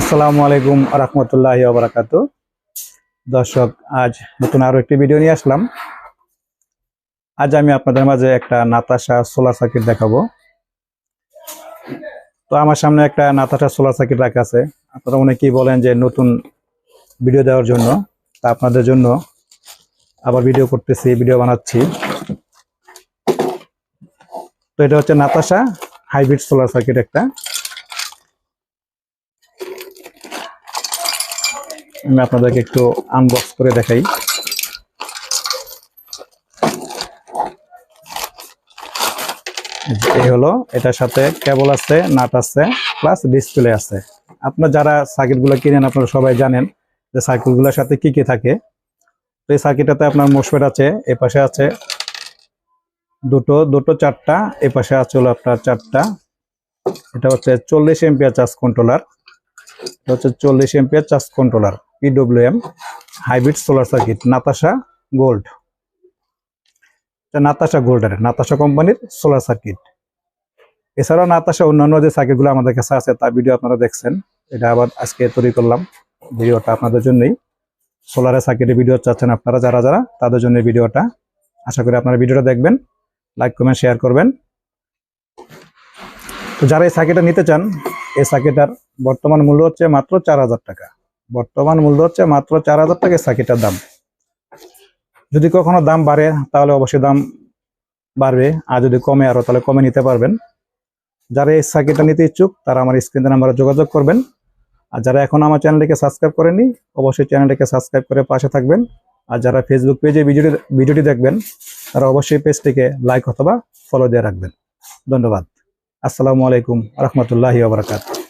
আসসালামু আলাইকুম রহমতুল্লাহ বারাকাতু। দর্শক, আজ নতুন আরও একটি ভিডিও নিয়ে আসলাম। আজ আমি আপনাদের মাঝে একটা নাতাশা সোলার সার্কিট দেখাবো। তো আমার সামনে একটা নাতাশা সোলার সার্কিট রাখা আছে। আপনারা অনেকেই বলেন যে নতুন ভিডিও দেওয়ার জন্য। তা আপনাদের জন্য আবার ভিডিও করতেছি, ভিডিও বানাচ্ছি। তো এটা হচ্ছে নাতাশা হাইব্রিড সোলার সার্কিট একটা। আমি আপনাদেরকে একটু আনবক্স করে দেখাই। এই হলো, এটার সাথে কেবল আছে, নাট আছে প্লাস ডিসপ্লে আছে। আপনার যারা সার্কিটগুলো কিনেন, আপনারা সবাই জানেন যে সার্কিটগুলোর সাথে কি কি থাকে। তো এই সার্কিটটাতে আপনার মোসফেট আছে, এ পাশে আছে দুটো দুটো, চারটা, এ পাশে আছে হলো আপনার চারটা। এটা হচ্ছে চল্লিশ এমপিয়ার চার্জ কন্ট্রোলার এটা হচ্ছে চল্লিশ ampere charge controller PWM hybrid solar circuit Natasha gold Natasha গোল্ডের নাতাশা কোম্পানির সোলার সার্কিট এছাড়াও নাতাশা অন্যান্য যে সার্কিটগুলো আমাদের কাছে আছে, তার ভিডিও আপনারা দেখছেন। এটা আবার আজকে তৈরি করলাম ভিডিওটা আপনাদের জন্যই। সোলারের সার্কিটের ভিডিও চাচ্ছেন আপনারা যারা যারা, তাদের জন্য ভিডিওটা আশা করি আপনারা ভিডিওটা দেখবেন লাইক কমেন্ট শেয়ার করবেন। তো যারা এই সার্কিটটা নিতে চান, এই সার্কিটার বর্তমান মূল্য হচ্ছে মাত্র চার হাজার টাকা। বর্তমান মূল্য হচ্ছে মাত্র চার হাজার টাকা এই সার্কিটের দাম। যদি কখনো দাম বাড়ে, তাহলে অবশ্যই দাম বাড়বে। আর যদি কমে আরও, তাহলে কমে নিতে পারবেন। যারা এই সাকিটা নিতে ইচ্ছুক, তারা আমার স্ক্রিনে নাম্বারে যোগাযোগ করবেন। আর যারা এখন আমার চ্যানেলটিকে সাবস্ক্রাইব করেননি, অবশ্যই চ্যানেলটিকে সাবস্ক্রাইব করে পাশে থাকবেন। আর যারা ফেসবুক পেজে ভিডিওটি ভিডিওটি দেখবেন, তারা অবশ্যই পেজটিকে লাইক অথবা ফলো দিয়ে রাখবেন। ধন্যবাদ। আসসালামু আলাইকুম রহমতুল্লাহি ওবরাকাত